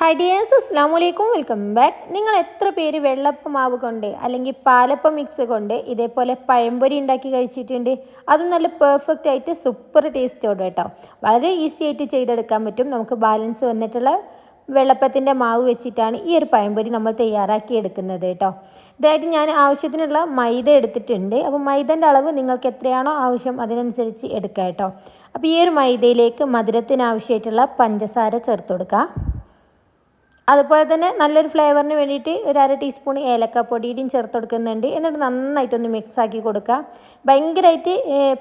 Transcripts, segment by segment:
Hi dears അസ്സാം വലൈക്കും welcome back നിങ്ങൾ എത്ര പേര് വെള്ളപ്പം മാവ് കൊണ്ട് അല്ലെങ്കിൽ പാലപ്പം മിക്സ് കൊണ്ട് ഇതേപോലെ പഴംപൊരി ഉണ്ടാക്കി കഴിച്ചിട്ടുണ്ട്? അതും നല്ല പെർഫെക്റ്റ് ആയിട്ട് സൂപ്പർ ടേസ്റ്റോടെ കേട്ടോ. വളരെ ഈസി ആയിട്ട് ചെയ്തെടുക്കാൻ പറ്റും. നമുക്ക് ബാലൻസ് വന്നിട്ടുള്ള വെള്ളപ്പത്തിന്റെ മാവ് വെച്ചിട്ടാണ് ഈ ഒരു പഴംപൊരി നമ്മൾ തയ്യാറാക്കി എടുക്കുന്നത് കേട്ടോ. ഇതായിട്ട് ഞാൻ ആവശ്യത്തിനുള്ള മൈദ എടുത്തിട്ടുണ്ട്. അപ്പോൾ മൈദന്റെ അളവ് നിങ്ങൾക്ക് എത്രയാണോ ആവശ്യം അതിനനുസരിച്ച് എടുക്കാം കേട്ടോ. അപ്പോൾ ഈ ഒരു മൈദയിലേക്ക് മധുരത്തിന് ആവശ്യമായിട്ടുള്ള പഞ്ചസാര ചേർത്ത് കൊടുക്കുക അതുപോലെ തന്നെ നല്ലൊരു ഫ്ലേവറിന് വേണ്ടിയിട്ട് ഒരു അര ടീസ്പൂൺ ഏലക്കപ്പൊടിയും ചേർത്ത് കൊടുക്കുന്നുണ്ട്. എന്നിട്ട് നന്നായിട്ടൊന്ന് മിക്സ് ആക്കി കൊടുക്കുക. ഭയങ്കരമായിട്ട്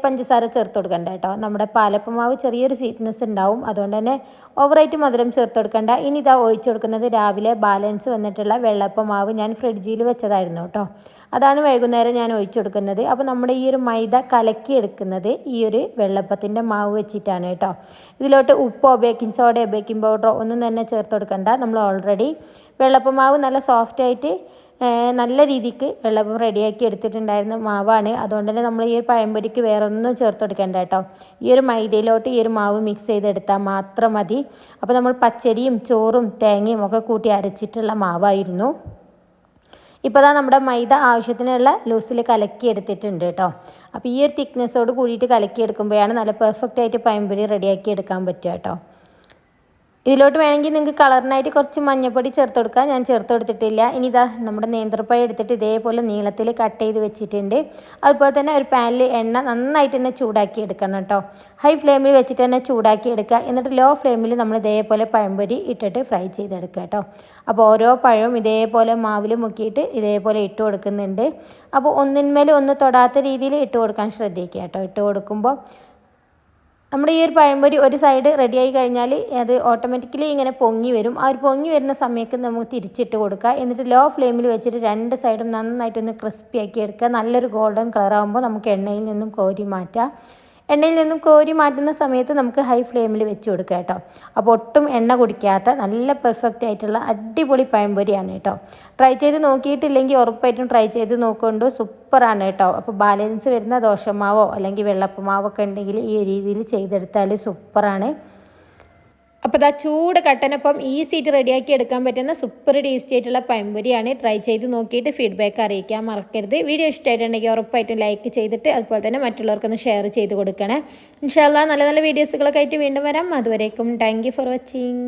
പഞ്ചസാര ചേർത്ത് കൊടുക്കണ്ട കേട്ടോ. നമ്മുടെ പാലപ്പമാവ് ചെറിയൊരു സ്വീറ്റ്നെസ് ഉണ്ടാവും. അതുകൊണ്ട് തന്നെ ഓവറായിട്ട് മധുരം ചേർത്ത് കൊടുക്കണ്ട. ഇനി ഇതാ ഒഴിച്ചു കൊടുക്കുന്നത് രാവിലെ ബാലൻസ് വന്നിട്ടുള്ള വെള്ളപ്പമാവ് ഞാൻ ഫ്രിഡ്ജിൽ വെച്ചതായിരുന്നു കേട്ടോ. അതാണ് വൈകുന്നേരം ഞാൻ ഒഴിച്ചു കൊടുക്കുന്നത്. അപ്പോൾ നമ്മുടെ ഈ ഒരു മൈദ കലക്കി എടുക്കുന്നത് ഈ ഒരു വെള്ളപ്പത്തിന്റെ മാവ് വെച്ചിട്ടാണ് കേട്ടോ. ഇതിലോട്ട് ഉപ്പോ ബേക്കിംഗ് സോഡയോ ബേക്കിംഗ് പൗഡറോ ഒന്നും തന്നെ ചേർത്ത് കൊടുക്കണ്ട. നമ്മൾ ഓൾറെഡി വെള്ളപ്പമാവ് നല്ല സോഫ്റ്റായിട്ട് നല്ല രീതിക്ക് വെള്ളപ്പം റെഡിയാക്കി എടുത്തിട്ടുണ്ടായിരുന്ന മാവാണ്. അതുകൊണ്ട് തന്നെ നമ്മൾ ഈ ഒരു പഴംപൊരിക്ക് വേറെ ഒന്നും ചേർത്ത് കൊടുക്കേണ്ട കേട്ടോ. ഈ ഒരു മൈദയിലോട്ട് ഈ ഒരു മാവ് മിക്സ് ചെയ്തെടുത്താൽ മാത്രം മതി. അപ്പോൾ നമ്മൾ പച്ചരിയും ചോറും തേങ്ങയും ഒക്കെ കൂട്ടി അരച്ചിട്ടുള്ള മാവായിരുന്നു. ഇപ്പോൾ അതാ നമ്മുടെ മൈദ ആവശ്യത്തിനുള്ള ലൂസിൽ കലക്കി എടുത്തിട്ടുണ്ട് കേട്ടോ. അപ്പോൾ ഈ ഒരു തിക്നെസ്സോട് കൂടിയിട്ട് കലക്കി എടുക്കുമ്പോഴാണ് നല്ല പെർഫെക്റ്റ് ആയിട്ട് പഴംപൊരി റെഡിയാക്കി എടുക്കാൻ പറ്റുക കേട്ടോ. ഇതിലോട്ട് വേണമെങ്കിൽ നിങ്ങൾക്ക് കളറിനായിട്ട് കുറച്ച് മഞ്ഞപ്പൊടി ചേർത്ത് കൊടുക്കാം. ഞാൻ ചേർത്ത് കൊടുത്തിട്ടില്ല. ഇനി ഇതാ നമ്മുടെ നേന്ത്രപ്പഴം എടുത്തിട്ട് ഇതേപോലെ നീളത്തിൽ കട്ട് ചെയ്ത് വെച്ചിട്ടുണ്ട്. അതുപോലെ തന്നെ ഒരു പാനിൽ എണ്ണ നന്നായിട്ട് തന്നെ ചൂടാക്കി എടുക്കണം കേട്ടോ. ഹൈ ഫ്ലെയിമിൽ വെച്ചിട്ട് തന്നെ ചൂടാക്കി എടുക്കുക. എന്നിട്ട് ലോ ഫ്ലെയിമിൽ നമ്മൾ ഇതേപോലെ പഴംപൊരി ഇട്ടിട്ട് ഫ്രൈ ചെയ്തെടുക്കുക കേട്ടോ. അപ്പോൾ ഓരോ പഴവും ഇതേപോലെ മാവിൽ മുക്കിയിട്ട് ഇതേപോലെ ഇട്ട് കൊടുക്കുന്നുണ്ട്. അപ്പോൾ ഒന്നിന്മേൽ ഒന്ന് തൊടാത്ത രീതിയിൽ ഇട്ട് കൊടുക്കാൻ ശ്രദ്ധിക്കുക കേട്ടോ. ഇട്ട് കൊടുക്കുമ്പോൾ നമ്മുടെ ഈ ഒരു പഴംപൊരി ഒരു സൈഡ് റെഡിയായി കഴിഞ്ഞാൽ അത് ഓട്ടോമാറ്റിക്കലി ഇങ്ങനെ പൊങ്ങി വരും. ആ ഒരു പൊങ്ങി വരുന്ന സമയത്ത് നമുക്ക് തിരിച്ചിട്ട് കൊടുക്കുക എന്നിട്ട് ലോ ഫ്ലെയിമിൽ വെച്ചിട്ട് രണ്ട് സൈഡും നന്നായിട്ടൊന്ന് ക്രിസ്പി ആക്കി എടുക്കുക. നല്ലൊരു ഗോൾഡൻ കളറാകുമ്പോൾ നമുക്ക് എണ്ണയിൽ നിന്നും കോരി മാറ്റാം. എണ്ണയിൽ നിന്നും കോരി മാറ്റുന്ന സമയത്ത് നമുക്ക് ഹൈ ഫ്ലെയിമിൽ വെച്ച് കൊടുക്കുക കേട്ടോ. അപ്പോൾ ഒട്ടും എണ്ണ കുടിക്കാത്ത നല്ല പെർഫെക്റ്റ് ആയിട്ടുള്ള അടിപൊളി പഴംപൊരിയാണ് കേട്ടോ. ട്രൈ ചെയ്ത് നോക്കിയിട്ടില്ലെങ്കിൽ ഉറപ്പായിട്ടും ട്രൈ ചെയ്ത് നോക്കുകൊണ്ട് സൂപ്പറാണ് കേട്ടോ. അപ്പോൾ ബാലൻസ് വരുന്ന ദോശമാവോ അല്ലെങ്കിൽ വെള്ളപ്പമാവോ ഒക്കെ ഉണ്ടെങ്കിൽ ഈ രീതിയിൽ ചെയ്തെടുത്താൽ സൂപ്പറാണ് അപ്പോൾ ഇതാ ചൂട് ഈ ഈസിയായിട്ട് റെഡിയാക്കി എടുക്കാൻ പറ്റുന്ന സൂപ്പർ ടേസ്റ്റി ആയിട്ടുള്ള പഴംപൊരിയാണ് ട്രൈ ചെയ്ത് നോക്കിയിട്ട് ഫീഡ്ബാക്ക് അറിയിക്കാൻ മറക്കരുത്. വീഡിയോ ഇഷ്ടമായിട്ടുണ്ടെങ്കിൽ ഉറപ്പായിട്ടും ലൈക്ക് ചെയ്തിട്ട് അതുപോലെ തന്നെ മറ്റുള്ളവർക്കൊന്ന് ഷെയർ ചെയ്ത് കൊടുക്കണേ. ഇൻഷാല്ല നല്ല നല്ല വീഡിയോസുകളൊക്കെ ആയിട്ട് വീണ്ടും വരാം. അതുവരേക്കും താങ്ക് ഫോർ വാച്ചിങ്